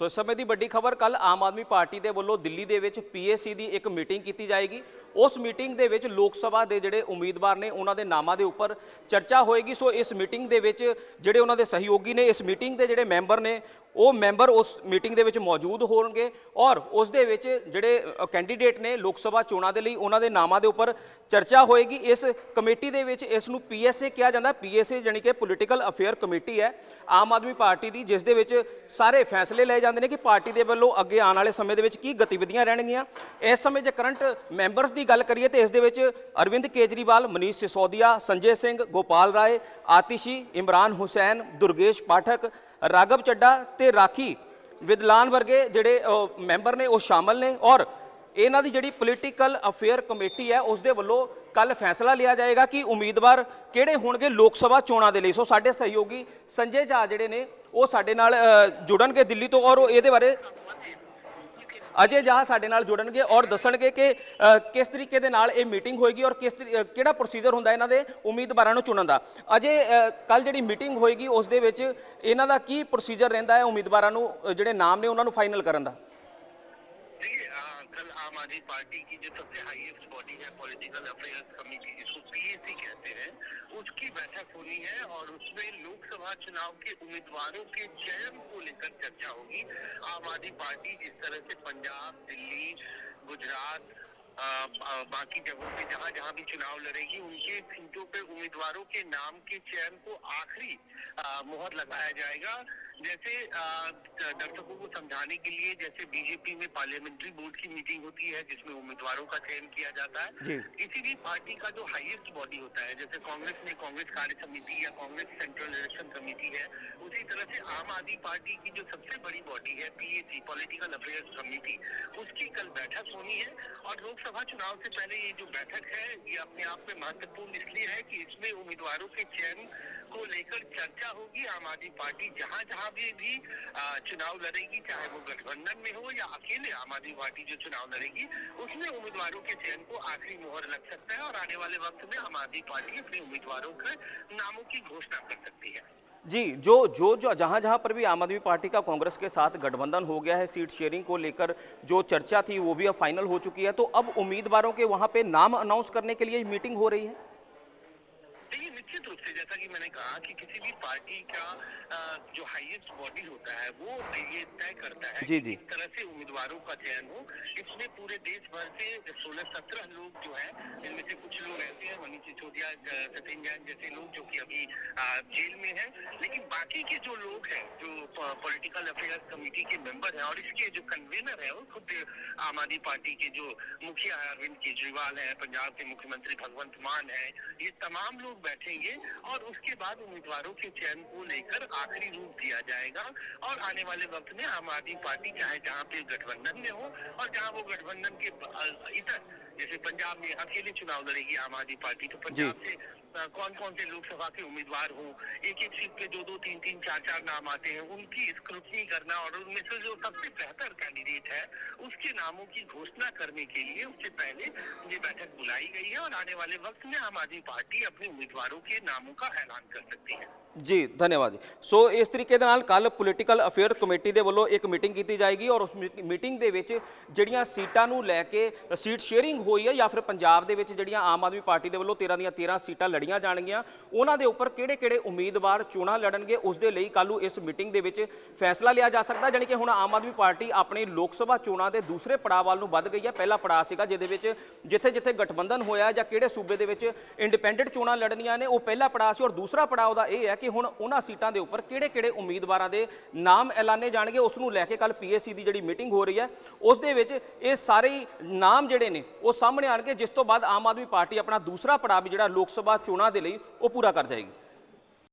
ਸੋ ਇਸ ਸਮੇਂ ਦੀ ਵੱਡੀ ਖਬਰ ਕੱਲ ਆਮ ਆਦਮੀ ਪਾਰਟੀ ਦੇ ਵੱਲੋਂ ਦਿੱਲੀ ਦੇ ਵਿੱਚ ਪੀਏਸੀ ਦੀ ਇੱਕ ਮੀਟਿੰਗ ਕੀਤੀ ਜਾਏਗੀ। ਉਸ ਮੀਟਿੰਗ ਦੇ ਵਿੱਚ ਲੋਕ ਸਭਾ ਦੇ ਜਿਹੜੇ ਉਮੀਦਵਾਰ ਨੇ, ਉਹਨਾਂ ਦੇ ਨਾਮਾਂ ਦੇ ਉੱਪਰ ਚਰਚਾ ਹੋਏਗੀ। ਸੋ ਇਸ ਮੀਟਿੰਗ ਦੇ ਵਿੱਚ ਜਿਹੜੇ ਉਹਨਾਂ ਦੇ ਸਹਿਯੋਗੀ ਨੇ, ਇਸ ਮੀਟਿੰਗ ਦੇ ਜਿਹੜੇ ਮੈਂਬਰ ਨੇ, ਉਹ ਮੈਂਬਰ ਉਸ ਮੀਟਿੰਗ ਦੇ ਵਿੱਚ ਮੌਜੂਦ ਹੋਣਗੇ ਔਰ ਉਸ ਦੇ ਵਿੱਚ ਜਿਹੜੇ ਕੈਂਡੀਡੇਟ ਨੇ ਲੋਕ ਸਭਾ ਚੋਣਾਂ ਦੇ ਲਈ, ਉਹਨਾਂ ਦੇ ਨਾਮਾਂ ਦੇ ਉੱਪਰ ਚਰਚਾ ਹੋਏਗੀ। ਇਸ ਕਮੇਟੀ ਦੇ ਵਿੱਚ ਇਸ ਨੂੰ ਪੀਐਸਏ ਕਿਹਾ ਜਾਂਦਾ। ਪੀਐਸਏ ਜਾਨੀ ਕਿ ਪੋਲੀਟੀਕਲ ਅਫੇਅਰ ਕਮੇਟੀ ਹੈ। ਆਮ ਆਦਮੀ ਪਾਰਟੀ ਦੀ, ਜਿਸ ਦੇ ਵਿੱਚ ਸਾਰੇ ਫੈਸਲੇ ਲਏ ਜਾਂਦੇ ਨੇ ਕਿ ਪਾਰਟੀ ਦੇ ਵੱਲੋਂ ਅੱਗੇ ਆਉਣ ਵਾਲੇ ਸਮੇਂ ਦੇ ਵਿੱਚ ਕੀ ਗਤੀਵਿਧੀਆਂ ਰਹਿਣਗੀਆਂ। ਇਸ ਸਮੇਂ ਜੇ ਕਰੰਟ ਮੈਂਬਰਸ ਦੀ ਗੱਲ ਕਰੀਏ ਤੇ ਇਸ ਦੇ ਵਿੱਚ ਅਰਵਿੰਦ ਕੇਜਰੀਵਾਲ, ਮਨੀਸ਼ ਸਿਸੋਦੀਆ, ਸੰਜੇ ਸਿੰਘ, ਗੋਪਾਲ ਰਾਏ, ਆਤਿਸ਼ੀ, ਇਮਰਾਨ ਹੁਸੈਨ, ਦੁਰਗੇਸ਼ ਪਾਠਕ ਰਾਗਵ ਚੱਡਾ ਤੇ ਰਾਖੀ ਵਿਦਲਾਨ ਵਰਗੇ ਜਿਹੜੇ ਮੈਂਬਰ ਨੇ, ਉਹ ਸ਼ਾਮਲ ਨੇ ਔਰ ਇਹਨਾਂ ਦੀ ਜਿਹੜੀ ਪੋਲੀਟੀਕਲ ਅਫੇਅਰ ਕਮੇਟੀ ਹੈ, ਉਸ ਦੇ ਵੱਲੋਂ ਕੱਲ ਫੈਸਲਾ ਲਿਆ ਜਾਏਗਾ ਕਿ ਉਮੀਦਵਾਰ ਕਿਹੜੇ ਹੋਣਗੇ ਲੋਕ ਸਭਾ ਚੋਣਾਂ ਦੇ ਲਈ। ਸੋ ਸਾਡੇ ਸਹਿਯੋਗੀ ਸੰਜੇ ਝਾ ਜਿਹੜੇ ਨੇ, ਉਹ ਸਾਡੇ ਨਾਲ ਜੁੜਨਗੇ ਦਿੱਲੀ ਤੋਂ ਔਰ ਉਹ ਇਹਦੇ ਬਾਰੇ ਅਜੇ ਜਹਾ ਸਾਡੇ ਨਾਲ ਜੁੜਨਗੇ ਔਰ ਦੱਸਣਗੇ ਕਿ ਅ, ਕਿਸ ਤਰੀਕੇ ਦੇ ਨਾਲ ਇਹ ਮੀਟਿੰਗ ਹੋਏਗੀ ਔਰ ਕਿਸ ਤਰੀ- ਅ, ਕਿਹੜਾ ਪ੍ਰੋਸੀਜਰ ਹੁੰਦਾ ਇਹਨਾਂ ਦੇ ਉਮੀਦਵਾਰਾਂ ਨੂੰ ਚੁਣਨ ਦਾ ਅਜੇ ਕੱਲ ਜਿਹੜੀ ਮੀਟਿੰਗ ਹੋਏਗੀ ਉਸ ਦੇ ਵਿੱਚ ਇਹਨਾਂ ਦਾ ਕੀ ਪ੍ਰੋਸੀਜਰ ਰਹਿੰਦਾ ਹੈ ਉਮੀਦਵਾਰਾਂ ਨੂੰ ਅ, ਜਿਹੜੇ ਨਾਮ ਨੇ ਉਹਨਾਂ ਨੂੰ ਫਾਈਨਲ ਕਰਨ ਦਾ देखिए आ, कल आम आदमी पार्टी की जो सबसे हाईएस्ट बॉडी है पॉलिटिकल अफेयर्स कमेटी जिसको बैठक होनी है और उसमें लोकसभा चुनाव के उम्मीदवारों के चयन को लेकर चर्चा होगी। आम आदमी पार्टी जिस तरह से पंजाब, दिल्ली, गुजरात बाकी जगहों पे जहाँ जहाँ भी चुनाव लड़ेगी उनके सीटों पे उम्मीदवारों के नाम के चयन को आखिरी मुहर लगाया जाएगा। जैसे दर्शकों को समझाने के लिए जैसे बीजेपी में पार्लियामेंट्री बोर्ड की मीटिंग होती है जिसमें उम्मीदवारों का चयन किया जाता है। किसी भी पार्टी का जो हाईएस्ट बॉडी होता है जैसे कांग्रेस में कांग्रेस कार्य समिति या कांग्रेस सेंट्रल इलेक्शन कमेटी है उसी तरह से आम आदमी पार्टी की जो सबसे बड़ी बॉडी है पीएसी पॉलिटिकल अफेयर्स कमेटी उसकी कल बैठक होनी है और लोकसभा चुनाव से पहले ये जो बैठक है, ये अपने आप में महत्वपूर्ण इसलिए है कि इसमें उम्मीदवारों के चयन को लेकर चर्चा होगी। आम आदमी पार्टी जहाँ जहाँ भी भी चुनाव लड़ेगी, चाहे वो गठबंधन में हो या अकेले आम आदमी पार्टी जो चुनाव लड़ेगी, उसमें उम्मीदवारों के चयन को आखिरी मोहर लग सकता है और आने वाले वक्त में आम आदमी पार्टी अपने उम्मीदवारों के नामों की घोषणा कर सकती है। जी जो जो जो जहाँ जहाँ पर भी आम आदमी पार्टी का कांग्रेस के साथ गठबंधन हो गया है सीट शेयरिंग को लेकर जो चर्चा थी वो भी अब फाइनल हो चुकी है तो अब उम्मीदवारों के वहाँ पे नाम अनाउंस करने के लिए मीटिंग हो रही है देखिए निश्चित रूप से जैसा कि मैंने कहा कि किसी भी पार्टी का जो हाईएस्ट बॉडी होता है वो ये तय करता है जी, जी। तरह से उम्मीदवारों का चयन हो इसमें पूरे देश भर से सोलह सत्रह लोग जो है, इनमें से कुछ लोग ऐसे हैं, मनीष सिसोदिया सचिन जैन जैसे लोग जो कि अभी जेल में हैं। लेकिन बाकी के जो लोग हैं, जो पॉलिटिकल अफेयर्स कमेटी के मेंबर हैं, और इसके जो कन्वेनर है, वो खुद आम आदमी पार्टी के जो मुखिया है, अरविंद केजरीवाल है, पंजाब के मुख्यमंत्री भगवंत मान है, ये तमाम लोग बैठेंगे, और उसके बाद उम्मीदवारों के चयन को लेकर आखिरी रूप दिया जाएगा, और आने वाले वक्त में आम आदमी पार्टी चाहे जहाँ पे गठबंधन में हो और जहाँ वो गठबंधन के इधर जैसे पंजाब में अकेले चुनाव लड़ेगी आम आदमी पार्टी तो पंजाब से कौन कौन से लोकसभा के उम्मीदवार हो एक एक सीट पे दो दो तीन तीन चार चार नाम आते हैं उनकी स्क्रूटनी करना और उनमें से जो सबसे बेहतर कैंडिडेट है उसके नामों की घोषणा करने के लिए उससे पहले ये बैठक बुलाई गई है और आने वाले वक्त में आम आदमी पार्टी अपने उम्मीदवारों के नामों का ऐलान कर सकती है ਜੀ ਧੰਨਵਾਦ ਜੀ ਸੋ ਇਸ ਤਰੀਕੇ ਦੇ ਨਾਲ ਕੱਲ ਪੋਲੀਟੀਕਲ ਅਫੇਅਰ ਕਮੇਟੀ ਦੇ ਵੱਲੋਂ ਇੱਕ ਮੀਟਿੰਗ ਕੀਤੀ ਜਾਏਗੀ ਔਰ ਉਸ ਮੀਟ- ਮੀਟਿੰਗ ਦੇ ਵਿੱਚ ਜਿਹੜੀਆਂ ਸੀਟਾਂ ਨੂੰ ਲੈ ਕੇ ਸੀਟ ਸ਼ੇਅਰਿੰਗ ਹੋਈ ਹੈ ਜਾਂ ਫਿਰ ਪੰਜਾਬ ਦੇ ਵਿੱਚ ਜਿਹੜੀਆਂ ਆਮ ਆਦਮੀ ਪਾਰਟੀ ਦੇ ਵੱਲੋਂ 13 ਦੀਆਂ 13 ਸੀਟਾਂ ਲੜੀਆਂ ਜਾਣਗੀਆਂ। ਉਹਨਾਂ ਦੇ ਉੱਪਰ ਕਿਹੜੇ-ਕਿਹੜੇ ਉਮੀਦਵਾਰ ਚੋਣਾਂ ਲੜਨਗੇ ਉਸ ਦੇ ਲਈ ਕੱਲ੍ਹ ਨੂੰ ਇਸ ਮੀਟਿੰਗ ਦੇ ਵਿੱਚ ਫੈਸਲਾ ਲਿਆ ਜਾ ਸਕਦਾ। ਜਾਣੀ ਕਿ ਹੁਣ ਆਮ ਆਦਮੀ ਪਾਰਟੀ ਆਪਣੀ ਲੋਕ ਸਭਾ ਚੋਣਾਂ ਦੇ ਦੂਸਰੇ ਪੜਾਅ ਵੱਲ ਨੂੰ ਵੱਧ ਗਈ ਹੈ। ਪਹਿਲਾ ਪੜਾਅ ਸੀਗਾ ਜਿਹਦੇ ਵਿੱਚ ਜਿੱਥੇ-ਜਿੱਥੇ ਗਠਬੰਧਨ ਹੋਇਆ ਜਾਂ ਕਿਹੜੇ ਸੂਬੇ ਦੇ ਵਿੱਚ ਇੰਡੀਪੈਂਡੈਂਟ ਚੋਣਾਂ ਲੜਨੀਆਂ ਨੇ, ਉਹ ਪਹਿਲਾ ਪੜਾਅ ਸੀ। ਔਰ ਦੂਸਰਾ ਪੜਾਅ ਉਹਦਾ ਇਹ ਹੈ ਕਿ ਹੁਣ ਉਹਨਾਂ ਸੀਟਾਂ ਦੇ ਉੱਪਰ ਕਿਹੜੇ-ਕਿਹੜੇ ਉਮੀਦਵਾਰਾਂ ਦੇ ਨਾਮ ਐਲਾਨੇ ਜਾਣਗੇ, ਉਸ ਨੂੰ ਲੈ ਕੇ ਕੱਲ ਪੀਐਸਸੀ ਦੀ ਜਿਹੜੀ ਮੀਟਿੰਗ ਹੋ ਰਹੀ ਹੈ, ਉਸ ਦੇ ਵਿੱਚ ਇਹ ਸਾਰੇ ਨਾਮ ਜਿਹੜੇ ਨੇ ਉਹ ਸਾਹਮਣੇ ਆਣਗੇ ਜਿਸ ਤੋਂ ਬਾਅਦ ਆਮ ਆਦਮੀ ਪਾਰਟੀ ਆਪਣਾ ਦੂਸਰਾ ਪੜਾਅ ਵੀ ਜਿਹੜਾ ਲੋਕ ਸਭਾ ਚੋਣਾਂ ਦੇ ਲਈ ਉਹ ਪੂਰਾ ਕਰ ਜਾਏਗੀ।